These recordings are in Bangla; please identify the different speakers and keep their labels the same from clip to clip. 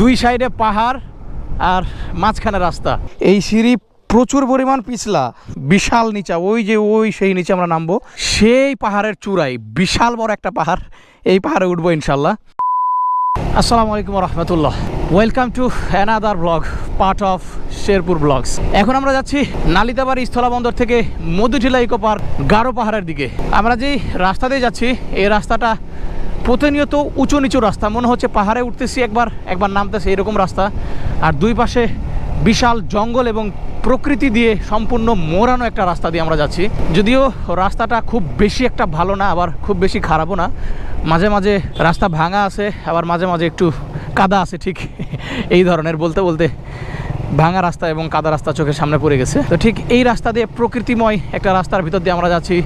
Speaker 1: দুই সাইডে পাহাড় আর মাঝখানে রাস্তা। এই সিঁড়ি প্রচুর পরিমাণ পিছলা, বিশাল নিচা, ওই যে ওই সেই নিচে আমরা নামবো। সেই পাহাড়ের চূড়ায়, বিশাল বড় একটা পাহাড়, এই পাহাড়ে উঠবো ইনশাল্লাহ। আসসালামু আলাইকুম রহমতুল্লাহ welcome to another blog part of Sherpur blogs এখন আমরা যাচ্ছি নালিতাবাড়ি স্থলবন্দর থেকে মধুটিলা ইকো পার্ক, গারো পাহাড়ের দিকে। আমরা যেই রাস্তা দিয়ে যাচ্ছি, এই রাস্তাটা প্রতিনিয়ত উঁচু নিচু রাস্তা। মনে হচ্ছে পাহাড়ে উঠতেছি একবার একবার নামতেছি, এরকম রাস্তা। আর দুই পাশে বিশাল জঙ্গল এবং প্রকৃতি দিয়ে সম্পূর্ণ মোড়ানো একটা রাস্তা দিয়ে আমরা যাচ্ছি। যদিও রাস্তাটা খুব বেশি একটা ভালো না, আবার খুব বেশি খারাপও না। মাঝে মাঝে রাস্তা ভাঙা আছে, আবার মাঝে মাঝে একটু কাদা আছে, ঠিক এই ধরনের বলতে বলতে ভাঙা রাস্তা এবং কাদা রাস্তা চোখের সামনে পড়ে গেছে। তো ঠিক এই রাস্তা দিয়ে প্রকৃতিময় একটা রাস্তার ভিতর দিয়ে আমরা যাচ্ছি।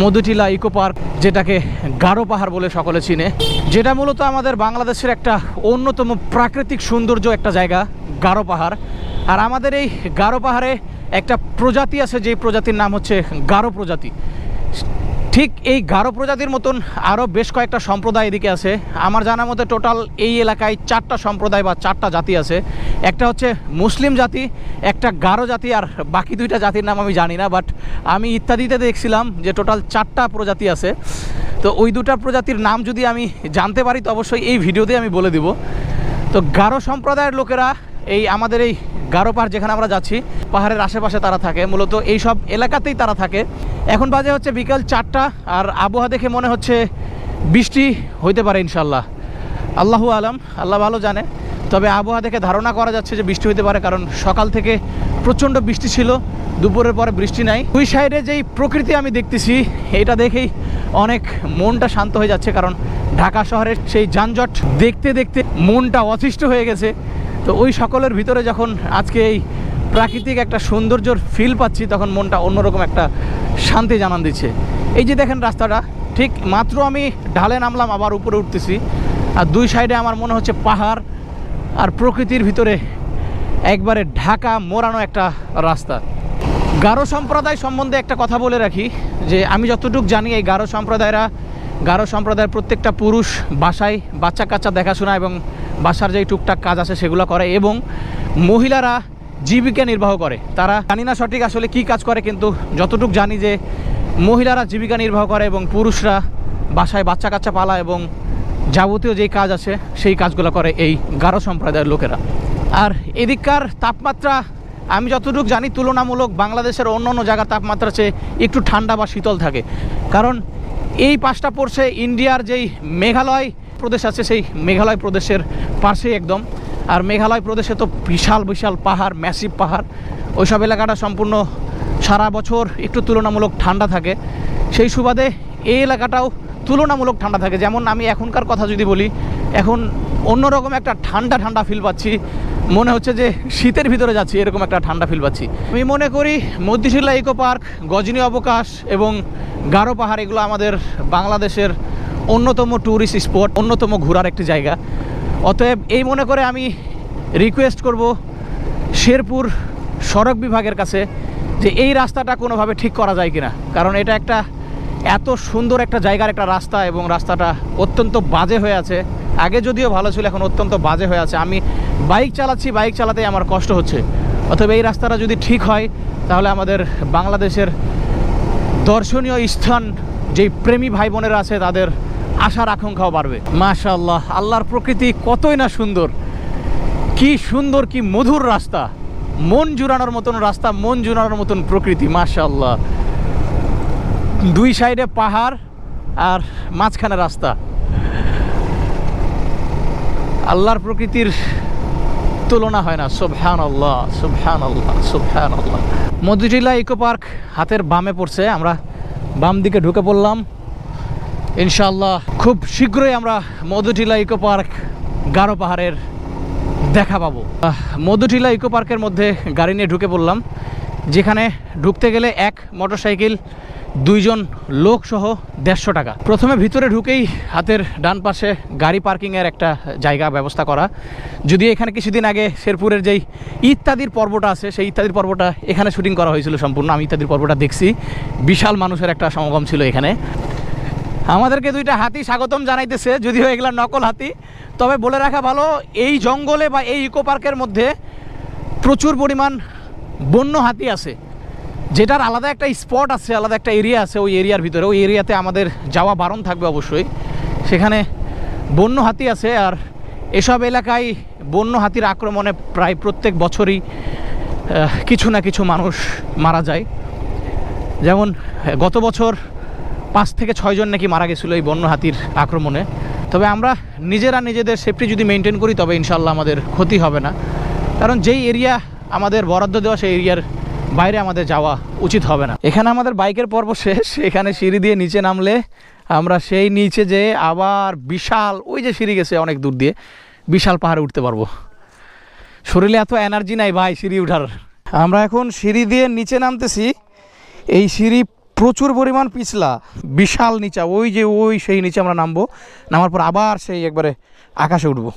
Speaker 1: মধুটিলা ইকো পার্ক, যেটাকে গাঢ় পাহাড় বলে সকলে চিনে, যেটা মূলত আমাদের বাংলাদেশের একটা অন্যতম প্রাকৃতিক সৌন্দর্য একটা জায়গা গাঢ় পাহাড়। আর আমাদের এই গাঢ় পাহাড়ে একটা প্রজাতি আছে যে প্রজাতির নাম হচ্ছে গাঢ় প্রজাতি। ঠিক এই গারো প্রজাতির মতন আরও বেশ কয়েকটা সম্প্রদায় এদিকে আছে। আমার জানার মতে টোটাল এই এলাকায় চারটা সম্প্রদায় বা চারটা জাতি আছে। একটা হচ্ছে মুসলিম জাতি, একটা গারো জাতি আর বাকি দুইটা জাতির নাম আমি জানি না বাট আমি ইত্যাদিতে দেখছিলাম যে টোটাল চারটা প্রজাতি আছে। তো ওই দুটা প্রজাতির নাম যদি আমি জানতে পারি, তো অবশ্যই এই ভিডিওতে আমি বলে দিব। তো গারো সম্প্রদায়ের লোকেরা এই আমাদের এই গারো পাহাড় যেখানে আমরা যাচ্ছি, পাহাড়ের আশেপাশে তারা থাকে। মূলত এই সব এলাকাতেই তারা থাকে। এখন বাজে হচ্ছে বিকাল চারটা আর আবহাওয়া দেখে মনে হচ্ছে বৃষ্টি হইতে পারে ইনশাল্লাহ আল্লাহু আলম, আল্লাহ ভালো জানে। তবে আবহাওয়া দেখে ধারণা করা যাচ্ছে যে বৃষ্টি হতে পারে কারণ সকাল থেকে প্রচণ্ড বৃষ্টি ছিল, দুপুরের পরে বৃষ্টি নাই। দুই সাইডে যেই প্রকৃতি আমি দেখতেছি, এটা দেখেই অনেক মনটা শান্ত হয়ে যাচ্ছে কারণ ঢাকা শহরের সেই যানজট দেখতে দেখতে মনটা অতিষ্ঠ হয়ে গেছে। তো ওই সকলের ভিতরে যখন আজকে এই প্রাকৃতিক একটা সৌন্দর্যর ফিল পাচ্ছি, তখন মনটা অন্যরকম একটা শান্তি জানান দিচ্ছে। এই যে দেখেন রাস্তাটা, ঠিক মাত্র আমি ঢালে নামলাম, আবার উপরে উঠতেছি। আর দুই সাইডে আমার মনে হচ্ছে পাহাড়, আর প্রকৃতির ভিতরে একবারে ঢাকা মোড়ানো একটা রাস্তা। গারো সম্প্রদায় সম্বন্ধে একটা কথা বলে রাখি, যে আমি যতটুকু জানি, এই গারো সম্প্রদায়রা, গারো সম্প্রদায়ের প্রত্যেকটা পুরুষ বাসায় বাচ্চা কাচ্চা দেখাশোনা এবং বাসার যেই টুকটাক কাজ আছে সেগুলো করে এবং মহিলারা জীবিকা নির্বাহ করে। তারা জানি না সঠিক আসলে কি কাজ করে, কিন্তু যতটুক জানি যে মহিলারা জীবিকা নির্বাহ করে এবং পুরুষরা বাসায় বাচ্চা কাচ্চা পালা এবং যাবতীয় যেই কাজ আছে সেই কাজগুলো করে এই গারো সম্প্রদায়ের লোকেরা। আর এদিককার তাপমাত্রা আমি যতটুকু জানি তুলনামূলক বাংলাদেশের অন্য অন্য জায়গার তাপমাত্রা চেয়ে একটু ঠান্ডা বা শীতল থাকে। কারণ এই পাশটা পড়ছে ইন্ডিয়ার যেই মেঘালয় প্রদেশ আছে সেই মেঘালয় প্রদেশের পাশেই একদম। আর মেঘালয় প্রদেশে তো বিশাল বিশাল পাহাড় ম্যাসিভ পাহাড়। ওইসব এলাকাটা সম্পূর্ণ সারা বছর একটু তুলনামূলক ঠান্ডা থাকে। সেই সুবাদে এই এলাকাটাও তুলনামূলক ঠান্ডা থাকে। যেমন আমি এখনকার কথা যদি বলি, এখন অন্যরকম একটা ঠান্ডা ঠান্ডা ফিল পাচ্ছি। মনে হচ্ছে যে শীতের ভিতরে যাচ্ছি, এরকম একটা ঠান্ডা ফিল পাচ্ছি। আমি মনে করি মধ্যশিলা ইকো পার্ক গজনী অবকাশ এবং গারো পাহাড়, এগুলো আমাদের বাংলাদেশের অন্যতম ট্যুরিস্ট স্পট অন্যতম ঘোরার একটি জায়গা। অতএব এই মনে করে আমি রিকোয়েস্ট করব শেরপুর সড়ক বিভাগের কাছে যে এই রাস্তাটা কোনোভাবে ঠিক করা যায় কিনা। কারণ এটা একটা এত সুন্দর একটা জায়গার একটা রাস্তা এবং রাস্তাটা অত্যন্ত বাজে হয়ে আছে। আগে যদিও ভালো ছিল, এখন অত্যন্ত বাজে হয়ে আছে। আমি বাইক চালাচ্ছি, বাইক চালাতেই আমার কষ্ট হচ্ছে। অতএব এই রাস্তাটা যদি ঠিক হয়, তাহলে আমাদের বাংলাদেশের দর্শনীয় স্থান, যেই প্রেমী ভাই বোনেরা আছে, তাদের আশার আকাঙ্ক্ষাও বাড়বে। মাশাল্লাহ আল্লাহর প্রকৃতি কতই না সুন্দর। কি সুন্দর, কি মধুর রাস্তা। মন জুড়ানোর মতন রাস্তা, মন জুড়ানোর মতন প্রকৃতি মাশাল্লাহ দুই সাইডে পাহাড় আর মাঝখানে রাস্তা। আল্লাহর প্রকৃতির তুলনা হয় না সুবহান আল্লাহ সুবহান আল্লাহ সুবহান আল্লাহ মধুটিলা ইকো পার্ক হাতের বামে পড়ছে, আমরা বাম দিকে ঢুকে পড়লাম। ইনশাআল্লাহ খুব শীঘ্রই আমরা মধুটিলা ইকো পার্ক গারো পাহাড়ের দেখা পাবো। মধুটিলা ইকো পার্কের মধ্যে গাড়ি নিয়ে ঢুকে পড়লাম, যেখানে ঢুকতে গেলে এক মোটরসাইকেল, দুইজন লোক সহ দেড়শো টাকা। প্রথমে ভিতরে ঢুকেই হাতের ডান পাশে গাড়ি পার্কিংয়ের একটা জায়গা ব্যবস্থা করা। যদিও এখানে কিছুদিন আগে শেরপুরের যেই ইত্যাদির পর্বটা আছে, সেই ইত্যাদির পর্বটা এখানে শুটিং করা হয়েছিল সম্পূর্ণ। আমি ইত্যাদির পর্বটা দেখছি। বিশাল মানুষের একটা সমাগম ছিল এখানে। আমাদেরকে দুইটা হাতি স্বাগতম জানাইতেছে, যদিও এগুলা নকল হাতি। তবে বলে রাখা ভালো, এই জঙ্গলে বা এই ইকো পার্কের মধ্যে প্রচুর পরিমাণ বন্য হাতি আছে, যেটার আলাদা একটা স্পট আছে, আলাদা একটা এরিয়া আছে ওই এরিয়ার ভিতরে। ওই এরিয়াতে আমাদের যাওয়া বারণ থাকবে অবশ্যই। সেখানে বন্য হাতি আছে আর এসব এলাকায় বন্য হাতির আক্রমণে প্রায় প্রত্যেক বছরই কিছু না কিছু মানুষ মারা যায়। যেমন, গত বছর পাঁচ থেকে ছয়জন নাকি মারা গেছিল এই বন্য হাতির আক্রমণে। তবে আমরা নিজেরা নিজেদের সেফটি যদি মেনটেন করি, তবে ইনশাল্লাহ আমাদের ক্ষতি হবে না। কারণ যেই এরিয়া আমাদের বরাদ্দ দেওয়া, সেই এরিয়ার বাইরে আমাদের যাওয়া উচিত হবে না। এখানে আমাদের বাইকের পর্ব শেষ। এখানে সিঁড়ি দিয়ে নিচে নামলে আমরা সেই নিচে যে আবার বিশাল, ওই যে সিঁড়ি গেছে অনেক দূর দিয়ে, বিশাল পাহাড়ে উঠতে পারব। শরীরে এত এনার্জি নাই ভাই সিঁড়ি উঠার। আমরা এখন সিঁড়ি দিয়ে নিচে নামতেছি। এই সিঁড়ি প্রচুর পরিমাণ পিছলা, বিশাল নিচা, ওই যে ওই সেই নিচে আমরা নামবো, নামার পর আবার সেই একবারে আকাশে উঠবো।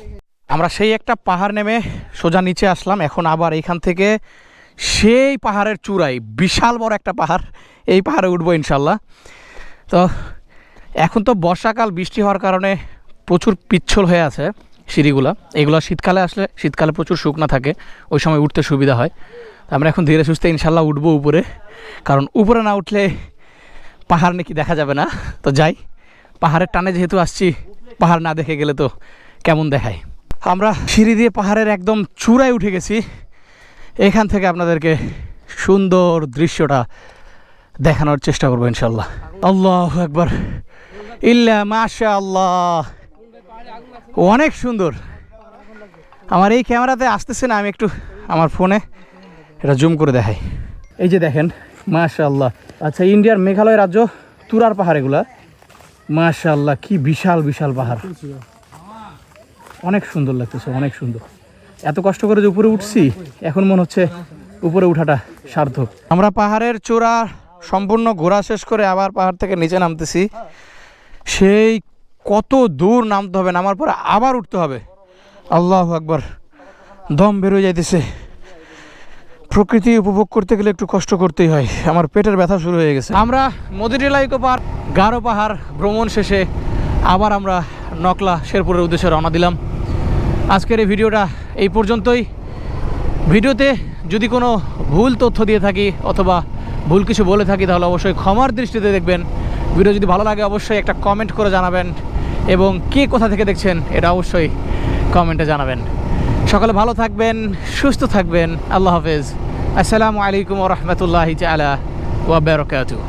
Speaker 1: আমরা সেই একটা পাহাড় নেমে সোজা নিচে আসলাম, এখন আবার এইখান থেকে সেই পাহাড়ের চূড়ায়, বিশাল বড় একটা পাহাড়, এই পাহাড়ে উঠবো ইনশাল্লাহ। তো এখন তো বর্ষাকাল, বৃষ্টি হওয়ার কারণে প্রচুর পিচ্ছল হয়ে আছে। সিঁড়িগুলো। এগুলো শীতকালে আসলে, শীতকালে প্রচুর শুকনা থাকে, ওই সময় উঠতে সুবিধা হয়। আমরা এখন ধীরে সুস্থে ইনশাল্লাহ উঠবো উপরে, কারণ উপরে না উঠলে পাহাড় নাকি দেখা যাবে না। তো যাই, পাহাড়ের টানে যেহেতু আসছি, পাহাড় না দেখে গেলে তো কেমন দেখায়। আমরা সিঁড়ি দিয়ে পাহাড়ের একদম চূড়ায় উঠে গেছি। এখান থেকে আপনাদেরকে সুন্দর দৃশ্যটা দেখানোর চেষ্টা করব ইনশাল্লাহ আল্লাহ একবার ইল্লা মাশা আল্লাহ অনেক সুন্দর। আমার এই ক্যামেরাতে আসতেছে না, আমি একটু আমার ফোনে এটা জুম করে দেখাই। এই যে দেখেন মাশা আল্লাহ আচ্ছা ইন্ডিয়ার মেঘালয় রাজ্য, তুরার পাহাড় এগুলা। মাশা আল্লাহ কি বিশাল বিশাল পাহাড়। অনেক সুন্দর লাগতেছে, অনেক সুন্দর। এত কষ্ট করে যে উপরে উঠছি, এখন মনে হচ্ছে উপরে উঠাটা সার্থক। আমরা পাহাড়ের চূড়া সম্পূর্ণ ঘোরা শেষ করে আবার পাহাড় থেকে নিচে নামতেছি। সেই কত দূর নামতে হবে, নামার পরে আবার উঠতে হবে। আল্লাহ একবার দম বেরোয় যাইতেছে। প্রকৃতি উপভোগ করতে গেলে একটু কষ্ট করতেই হয়। আমার পেটের ব্যথা শুরু হয়ে গেছে। আমরা মদিরিলা ইকো পার্ক গারো পাহাড় ভ্রমণ শেষে আবার আমরা নকলা শেরপুরের উদ্দেশ্যে রওনা দিলাম। আজকের এই ভিডিওটা এই পর্যন্তই। ভিডিওতে যদি কোনো ভুল তথ্য দিয়ে থাকি অথবা ভুল কিছু বলে থাকি, তাহলে অবশ্যই ক্ষমার দৃষ্টিতে দেখবেন। ভিডিও যদি ভালো লাগে, অবশ্যই একটা কমেন্ট করে জানাবেন। এবং কে কোথা থেকে দেখছেন, এটা অবশ্যই কমেন্টে জানাবেন। সকালে ভালো থাকবেন, সুস্থ থাকবেন, আল্লাহ হাফেজ। আসসালামু আলাইকুম রহমতুল্লাহ তালা ওয়া বারাকাতুহু।